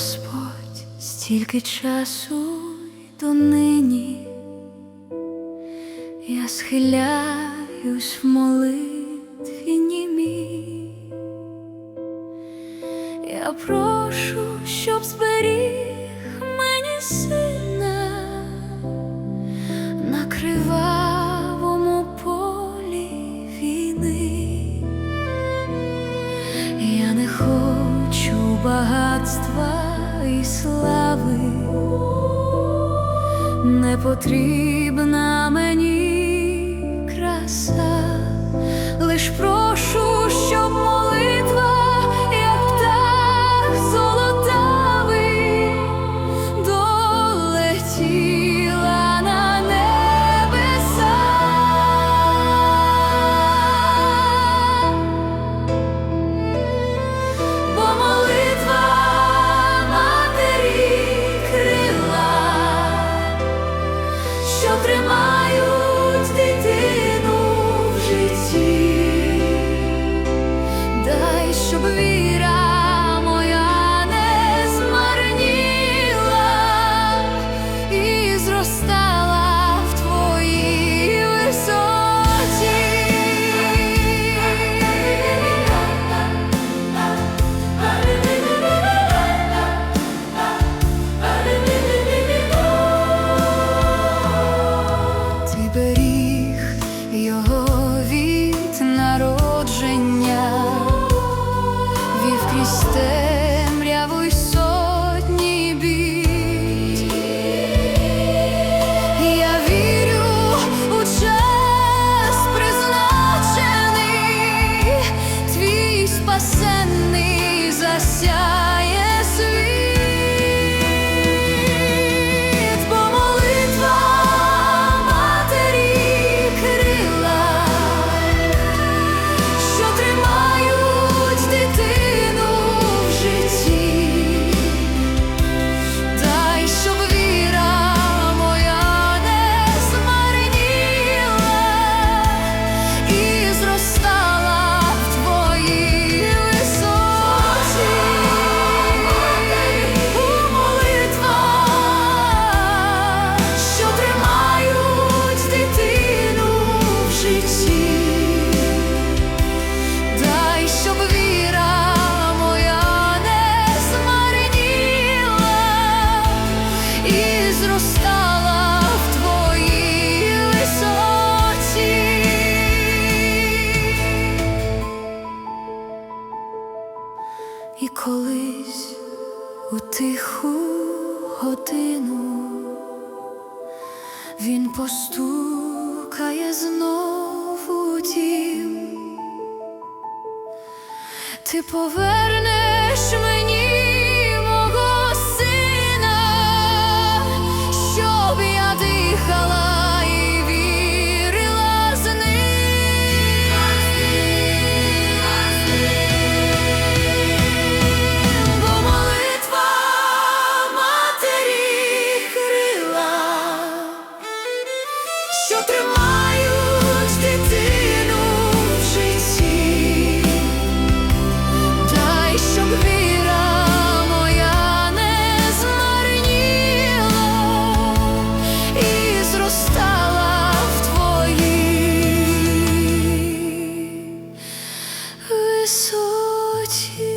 Господь, стільки часу й донині я схиляюсь в молитві німі, я прошу, щоб зберіг мені сил. не потрібна мені. should be işte І колись у тиху годину він постукає знову у дім, ти повернеш мені. суті.